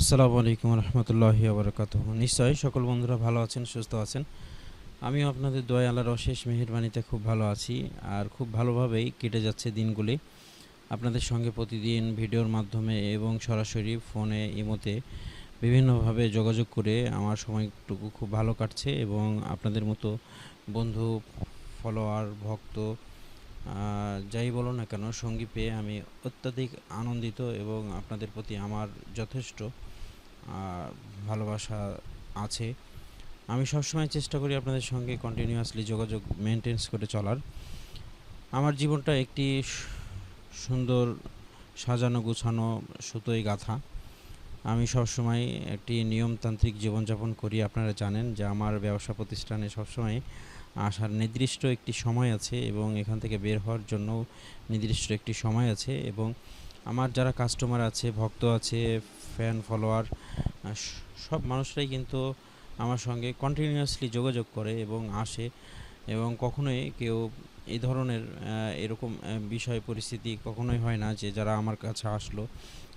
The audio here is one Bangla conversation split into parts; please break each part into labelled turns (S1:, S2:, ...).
S1: আসসালামু আলাইকুম রহমতুল্লাহ আবরকাত নিশ্চয়ই সকল বন্ধুরা ভালো আছেন, সুস্থ আছেন। আমিও আপনাদের দয়া আল্লাহর অশেষ মেহেরবানিতে খুব ভালো আছি আর খুব ভালোভাবেই কেটে যাচ্ছে দিনগুলি। আপনাদের সঙ্গে প্রতিদিন ভিডিওর মাধ্যমে এবং সরাসরি ফোনে, ইমোতে বিভিন্নভাবে যোগাযোগ করে আমার সময়টুকু খুব ভালো কাটছে এবং আপনাদের মতো বন্ধু, ফলোয়ার, ভক্ত যাই বলো না কেন, সঙ্গী পেয়ে আমি অত্যাধিক আনন্দিত এবং আপনাদের প্রতি আমার যথেষ্ট ভালোবাসা আছে। আমি সবসময় চেষ্টা করি আপনাদের সঙ্গে কন্টিনিউয়াসলি যোগাযোগ মেনটেন্স করে চলার। আমার জীবনটা একটি সুন্দর সাজানো গুছানো সুতোয় গাথা। আমি সবসময় একটি নিয়মতান্ত্রিক জীবনযাপন করি, আপনারা জানেন যে আমার ব্যবসা প্রতিষ্ঠানে সবসময় আসার নির্দিষ্ট একটি সময় আছে এবং এখান থেকে বের হওয়ার জন্য নির্দিষ্ট একটি সময় আছে এবং আমার যারা কাস্টমার আছে, ভক্ত আছে ফ্যান ফলোয়ার সব মানুষরাই কিন্তু আমার সঙ্গে কন্টিনিউয়াসলি যোগাযোগ করে এবং আসে এবং কখনোই কেউ এই ধরনের এরকম বিষয়, পরিস্থিতি কখনোই হয় না যে যারা আমার কাছে আসলো,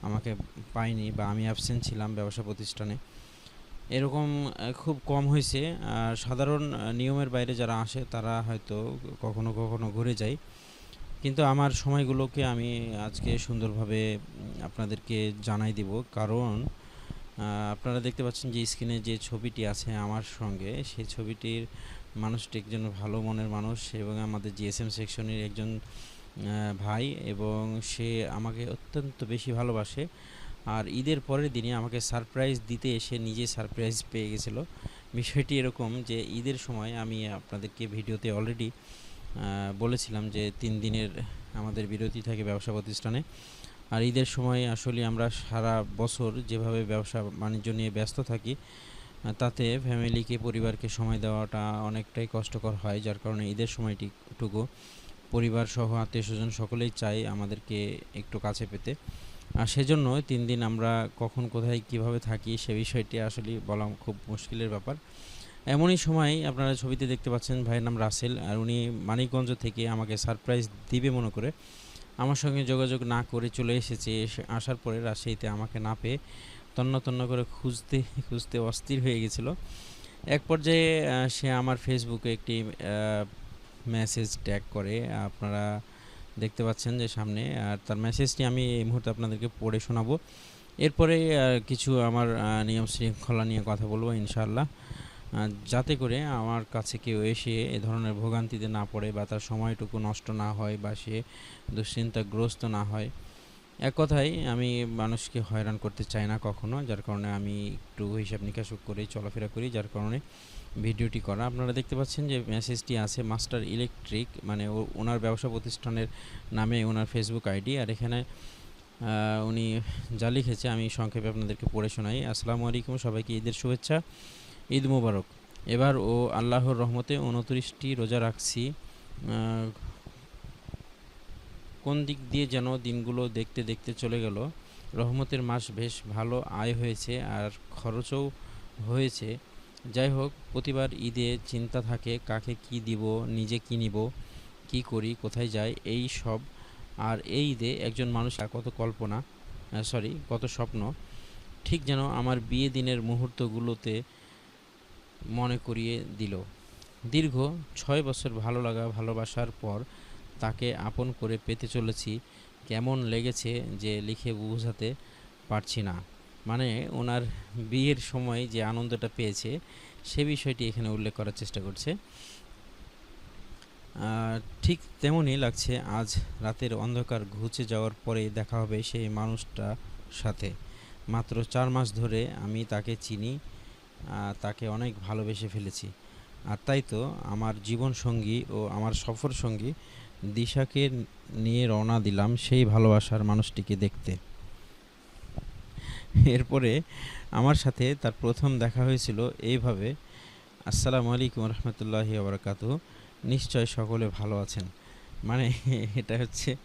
S1: আমাকে পায়নি বা আমি অ্যাবসেন্ট ছিলাম ব্যবসা প্রতিষ্ঠানে। এরকম খুব কম হয়েছে। আর সাধারণ নিয়মের বাইরে যারা আসে, তারা হয়তো কখনো কখনো ঘুরে যায়। কিন্তু আমার সময়গুলোকে আমি আজকে সুন্দরভাবে আপনাদেরকে জানাই দিব। কারণ আপনারা দেখতে পাচ্ছেন যে স্ক্রিনে যে ছবিটি আছে আমার সঙ্গে, সেই ছবিটির মানুষটি একজন ভালো মনের মানুষ এবং আমাদের জিএসএম সেকশনের একজন ভাই এবং সে আমাকে অত্যন্ত বেশি ভালোবাসে। আর ঈদের পরের দিনে আমাকে সারপ্রাইজ দিতে এসে নিজে সারপ্রাইজ পেয়ে গেছিল। বিষয়টি এরকম যে ঈদের সময় আমি আপনাদেরকে ভিডিওতে অলরেডি বলেছিলাম যে তিন দিনের আমাদের বিরতি থাকে ব্যবসা প্রতিষ্ঠানে। আর ঈদের সময় আসলে আমরা সারা বছর যেভাবে ব্যবসা বাণিজ্য নিয়ে ব্যস্ত থাকি তাতে ফ্যামিলিকে পরিবারকে সময় দেওয়াটা অনেকটাই কষ্টকর হয়, যার কারণে ঈদের সময়টিটুকু পরিবার সহ আত্মীয় স্বজন সকলেই চাই আমাদেরকে একটু কাছে পেতে। আর সেজন্য তিন দিন আমরা কখন, কোথায়, কীভাবে থাকি সে বিষয়টি আসলে বলা খুব মুশকিলের ব্যাপার। এমনই সময় আপনারা ছবিতে দেখতে পাচ্ছেন ভাইয়ের নাম রাসেল আর উনি মানিকগঞ্জ থেকে আমাকে সারপ্রাইজ দিবে মনে করে। আমার সঙ্গে যোগাযোগ না করে চলে এসেছে, এসে আসার পরে রাজশাহীতে আমাকে না পেয়ে তন্ন তন্ন করে খুঁজতে খুঁজতে অস্থির হয়ে গেছিল। এক পর্যায়ে সে আমার ফেসবুকে একটি মেসেজ ট্যাগ করে, আপনারা দেখতে পাচ্ছেন যে সামনে। আর তার মেসেজটি আমি এই মুহূর্তে আপনাদেরকে পড়ে শোনাবো। এরপরে কিছু আমার নিয়ম শৃঙ্খলা নিয়ে কথা বলব ইনশাল্লাহ যাতে করে আমার কাছে কেউ এসে এ ধরনের ভোগান্তিতে না পড়ে বা তার সময়টুকু নষ্ট না হয় বা সে দুশ্চিন্তাগ্রস্ত না হয়। এক কথায় আমি মানুষকে হয়রান করতে চাই না কখনো, যার কারণে আমি একটু হিসাব নিকাশ করে চলাফেরা করি, যার কারণে ভিডিওটি করা। আপনারা দেখতে পাচ্ছেন যে মেসেজটি আছে মাস্টার ইলেকট্রিক মানে ওনার ব্যবসা প্রতিষ্ঠানের নামে ওনার ফেসবুক আইডি আর এখানে উনি যা লিখেছে আমি সংক্ষেপে আপনাদেরকে পড়ে শোনাই। আসসালামু আলাইকুম, সবাইকে ঈদের শুভেচ্ছা, ঈদ মুবারক। এবার ও আল্লাহর রহমতে উনত্রিশটি রোজা রাখছি। কোন দিক দিয়ে যেন দিনগুলো দেখতে দেখতে চলে গেল। রহমতের মাস বেশ ভালো আয় হয়েছে আর খরচও হয়েছে। যাই হোক, প্রতিবার ঈদে চিন্তা থাকে, কাকে কি দিব, নিজে কি নিব, কি করি, কোথায় যাই, এই সব। আর এই ঈদে একজন মানুষ কত কল্পনা সরি কত স্বপ্ন, ঠিক যেন আমার বিয়ে দিনের মুহূর্তগুলোতে মনে করিয়ে দিল। দীর্ঘ ছয় বছর ভালো লাগা, ভালোবাসার পর তাকে আপন করে পেতে চলেছি। কেমন লেগেছে যে লিখে বোঝাতে পারছি না। মানে ওনার বিয়ের সময় যে আনন্দটা পেয়েছে, সে বিষয়টি এখানে উল্লেখ করার চেষ্টা করছে। ঠিক তেমনই লাগছে আজ রাতের অন্ধকার ঘুচে যাওয়ার পরে দেখা হবে সেই মানুষটার সাথে। মাত্র চার মাস ধরে আমি তাকে চিনি তাকে অনেক ভালোবেসে ফেলেছি। আর তাই তো আমার জীবন সঙ্গী ও আমার সফর সঙ্গী দিশাকে নিয়ে রওনা দিলাম সেই ভালোবাসার মানুষটিকে দেখতে। এরপরে আমার সাথে তার প্রথম দেখা হয়েছিল এইভাবে, আসসালামু আলাইকুম রহমতুল্লাহি আবরকাত নিশ্চয় সকলে ভালো আছেন। মানে এটা হচ্ছে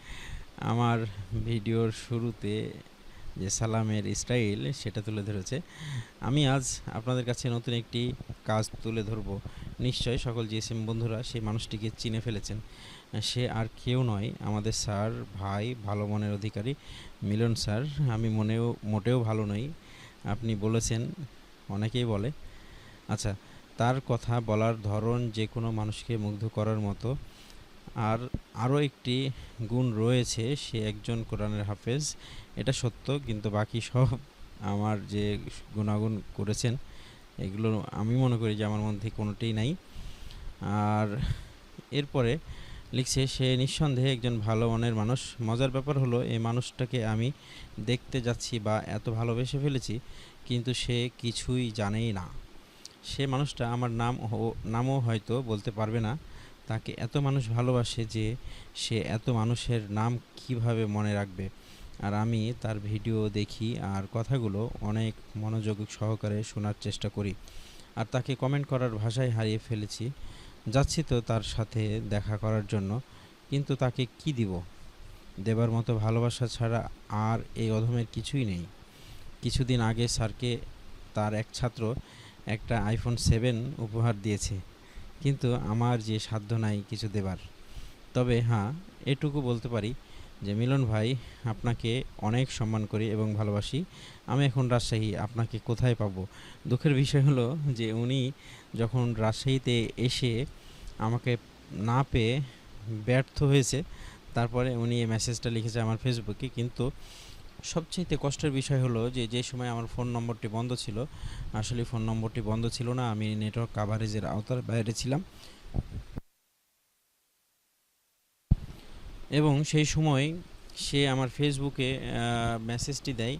S1: আমার ভিডিওর শুরুতে যে সালামের স্টাইল সেটা তুলে ধরেছে। আমি আজ আপনাদের কাছে নতুন একটি কাজ তুলে ধরব। নিশ্চয় সকল জিএসএম বন্ধুরা সেই মানুষটিকে চিনে ফেলেছেন। সে আর কেউ নয়, আমাদের স্যার, ভাই, ভালো মনের অধিকারী। মিলন স্যার, আমি মনেও, মোটেও ভালো নই। আপনি বলেছেন, অনেকেই বলে। আচ্ছা তার কথা বলার ধরন যে কোনো মানুষকে মুগ্ধ করার মতো। আর আরও একটি গুণ রয়েছে, সে একজন কোরআনের হাফেজ। এটা সত্য, কিন্তু বাকি সব আমার যে গুণাগুণ করেছেন, এগুলো আমি মনে করি যে আমার মধ্যে কোনোটিই নাই। আর এরপরে লিখছে, সে নিঃসন্দেহে একজন ভালো মনের মানুষ। মজার ব্যাপার হলো, এই মানুষটাকে আমি দেখতে যাচ্ছি বা এত ভালোবেসে ফেলেছি, কিন্তু সে কিছুই জানেই না। সে মানুষটা আমার নাম নামও হয়তো বলতে পারবে না। তাকে এত মানুষ ভালোবাসে যে সে এত মানুষের নাম কীভাবে মনে রাখবে? আর আমি তার ভিডিও দেখি আর কথাগুলো অনেক মনোযোগ সহকারে শোনার চেষ্টা করি। আর তাকে কমেন্ট করার ভাষায় হারিয়ে ফেলেছি। যাচ্ছি তো তার সাথে দেখা করার জন্য, কিন্তু তাকে কি দিব? দেবার মতো ভালোবাসা ছাড়া আর এই অধমের কিছুই নেই। কিছুদিন আগে স্যারকে তার এক ছাত্র একটা আইফোন সেভেন উপহার দিয়েছে, কিন্তু আমার যে সাধ্য নাই কিছু দেবার। তবে হ্যাঁ এটুকু বলতে পারি যে মিলন ভাই, আপনাকে অনেক সম্মান করি এবং ভালোবাসি। আমি এখন রাজশাহী, আপনাকে কোথায় পাব? দুঃখের বিষয় হলো যে উনি যখন রাজশাহীতে এসে আমাকে না পেয়ে ব্যর্থ হয়েছে, তারপরে উনি এই মেসেজটা লিখেছে আমার ফেসবুকে কিন্তু সবচাইতে কষ্টের বিষয় হলো যে যে সময় আমার ফোন নম্বরটি বন্ধ ছিল, আসলে ফোন নম্বরটি বন্ধ ছিল না। আমি নেটওয়ার্ক কাভারেজের আওতার বাইরে ছিলাম। এবং সেই সময় সে আমার ফেসবুকে মেসেজটি দেয়।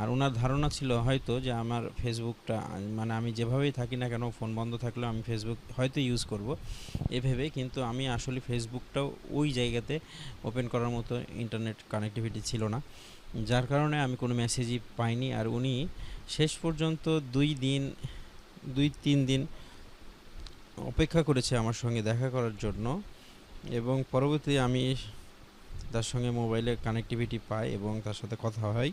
S1: আর ওনার ধারণা ছিল হয়তো যে আমার ফেসবুকটা মানে আমি যেভাবেই থাকি না কেন, ফোন বন্ধ থাকলেও আমি ফেসবুক হয়তো ইউজ করব। এ ভেবে কিন্তু আমি আসলে ফেসবুকটাও ওই জায়গাতে ওপেন করার মতো ইন্টারনেট কানেক্টিভিটি ছিল না। যার কারণে আমি কোনো মেসেজই পাইনি। আর উনি শেষ পর্যন্ত দুই দিন, দুই তিন দিন অপেক্ষা করেছে আমার সঙ্গে দেখা করার জন্য। এবং পরবর্তী আমি তার সঙ্গে মোবাইলে কানেক্টিভিটি পায় এবং তার সাথে কথা হয়।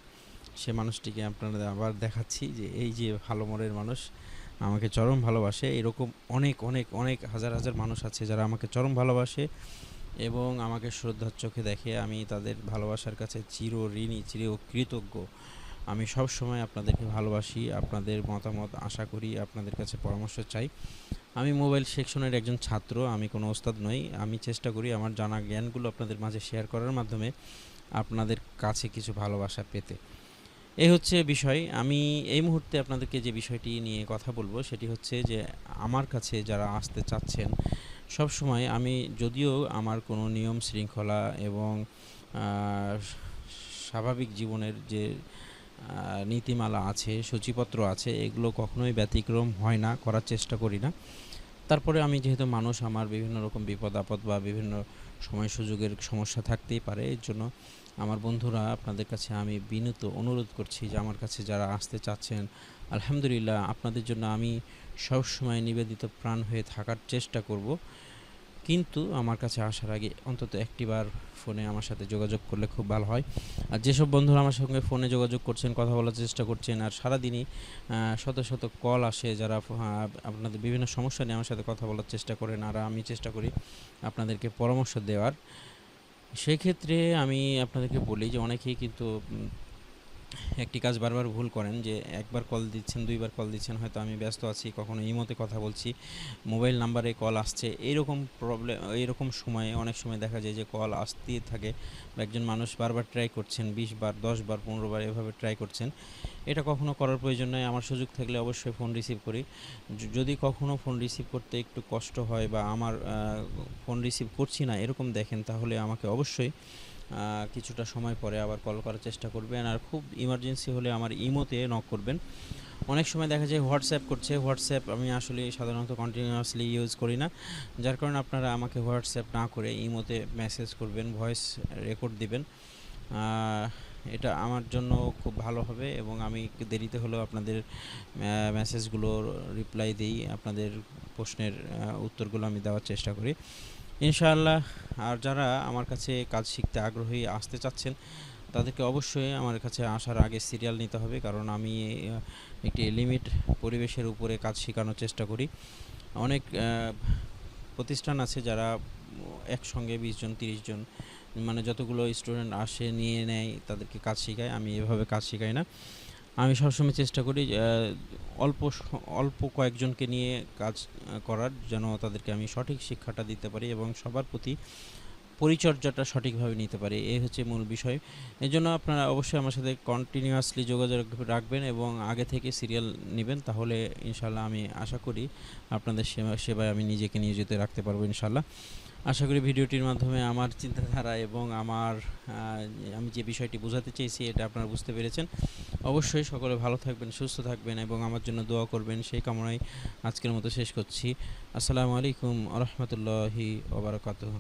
S1: সে মানুষটিকে আপনারা আবার দেখাচ্ছি যে, এই যে ভালো মনের মানুষ, আমাকে চরম ভালোবাসে। এরকম অনেক অনেক অনেক হাজার হাজার মানুষ আছে যারা আমাকে চরম ভালোবাসে এবং আমাকে শ্রদ্ধার চোখে দেখে। আমি তাদের ভালোবাসার কাছে চির ঋণী চির কৃতজ্ঞ আমি সব সময় আপনাদেরকে ভালোবাসি, আপনাদের মতামত আশা করি আপনাদের কাছে পরামর্শ চাই। আমি মোবাইল সেকশনের একজন ছাত্র, আমি কোনো ওস্তাদ নই। আমি চেষ্টা করি আমার জানা জ্ঞানগুলো আপনাদের মাঝে শেয়ার করার মাধ্যমে আপনাদের কাছে কিছু ভালোবাসা পেতে। এই হচ্ছে বিষয়। আমি এই মুহূর্তে আপনাদেরকে যে বিষয়টি নিয়ে কথা বলব, সেটি হচ্ছে যে আমার কাছে যারা আসতে চাচ্ছেন, সব সময় আমি যদিও আমার কোনো নিয়ম শৃঙ্খলা এবং স্বাভাবিক জীবনের যে নীতিমালা আছে, সূচিপত্র আছে, এগুলো কখনোই ব্যতিক্রম হয় না, করার চেষ্টা করি না। তারপরে আমি যেহেতু মানুষ, আমার বিভিন্ন রকম বিপদ আপদ বা বিভিন্ন সময় সুযোগের সমস্যা থাকতেই পারে, এর জন্য আমার বন্ধুরা, আপনাদের কাছে আমি বিনীত অনুরোধ করছি যে আমার কাছে যারা আসতে চাচ্ছেন, আলহামদুলিল্লাহ, আপনাদের জন্য আমি সবসময় নিবেদিত প্রাণ হয়ে থাকার চেষ্টা করব। কিন্তু আমার কাছে আসার আগে অন্তত একটিবার ফোনে আমার সাথে যোগাযোগ করলে খুব ভালো হয়। আর যেসব বন্ধুরা আমার সঙ্গে ফোনে যোগাযোগ করছেন, কথা বলার চেষ্টা করছেন, আর সারাদিনই শত শত কল আসে যারা আপনাদের বিভিন্ন সমস্যা নিয়ে আমার সাথে কথা বলার চেষ্টা করেন, আর আমি চেষ্টা করি আপনাদেরকে পরামর্শ দেওয়ার। সেক্ষেত্রে আমি আপনাদেরকে বলি যে, অনেকেই কিন্তু একটি কাজ বারবার ভুল করেন যে একবার কল দিচ্ছেন, দুইবার কল দিচ্ছেন, হয়তো আমি ব্যস্ত আছি, কখনো ইমোতে কথা বলছি মোবাইল নাম্বারে কল আসছে এইরকম প্রবলেম এইরকম সময়ে, অনেক সময় দেখা যায় যে কল আসতেই থাকে একজন মানুষ বারবার ট্রাই করছেন, বিশ বার, দশ বার, পনেরো বার এভাবে ট্রাই করছেন, এটা কখনো করার প্রয়োজন নয় আমার সুযোগ থাকলে অবশ্যই ফোন রিসিভ করি। যদি কখনো ফোন রিসিভ করতে একটু কষ্ট হয় বা আমার ফোন রিসিভ করছি না, এরকম দেখেন, তাহলে আমাকে অবশ্যই কিছুটা সময় পরে আবার কল করার চেষ্টা করবেন। আর খুব ইমার্জেন্সি হলে আমার ইমোতে নক করবেন। অনেক সময় দেখা যায় হোয়াটসঅ্যাপ করছে হোয়াটসঅ্যাপ আমি আসলে সাধারণত কন্টিনিউয়াসলি ইউজ করি না। যার কারণে আপনারা আমাকে হোয়াটসঅ্যাপ না করে ইমোতে মেসেজ করবেন ভয়েস রেকর্ড দিবেন। এটা আমার জন্য খুব ভালো হবে এবং আমি দেরিতে হলেও আপনাদের মেসেজগুলোর রিপ্লাই দিই। আপনাদের প্রশ্নের উত্তরগুলো আমি দেওয়ার চেষ্টা করি। ইনশাআল্লাহ। আর যারা আমার কাছে কাজ শিখতে আগ্রহী আসতে চাচ্ছেন, তাদেরকে অবশ্যই আমার কাছে আসার আগে সিরিয়াল নিতে হবে। কারণ আমি একটি লিমিট পরিবেশের উপরে কাজ শেখানোর চেষ্টা করি। অনেক প্রতিষ্ঠান আছে যারা একসঙ্গে বিশ জন, তিরিশ জন মানে যতগুলো স্টুডেন্ট আসে, নিয়ে নেয়, তাদেরকে কাজ শেখায়। আমি এভাবে কাজ শেখাই না। আমি সবসময় চেষ্টা করি অল্প অল্প কয়েকজনকে নিয়ে কাজ করার যেন তাদেরকে আমি সঠিক শিক্ষাটা দিতে পারি এবং সবার প্রতি পরিচর্যাটা সঠিকভাবে নিতে পারি, এই হচ্ছে মূল বিষয়। এই জন্য আপনারা অবশ্যই আমার সাথে কন্টিনিউয়াসলি যোগাযোগ রাখবেন এবং আগে থেকে সিরিয়াল নেবেন, তাহলে ইনশাল্লাহ আমি আশা করি আপনাদের সেবা, সেবায় আমি নিজেকে নিয়োজিত রাখতে পারব ইনশাল্লাহ আশা করি ভিডিওটির মাধ্যমে আমার চিন্তাধারা এবং আমার আমি যে বিষয়টি বোঝাতে চেয়েছি এটা আপনারা বুঝতে পেরেছেন। অবশ্যই সকলে ভালো থাকবেন, সুস্থ থাকবেন এবং আমার জন্য দোয়া করবেন। সেই কামনায় আজকের মতো শেষ করছি। আসসালামু আলাইকুম আ রহমতুল্লাহি ওবরাকাতুহ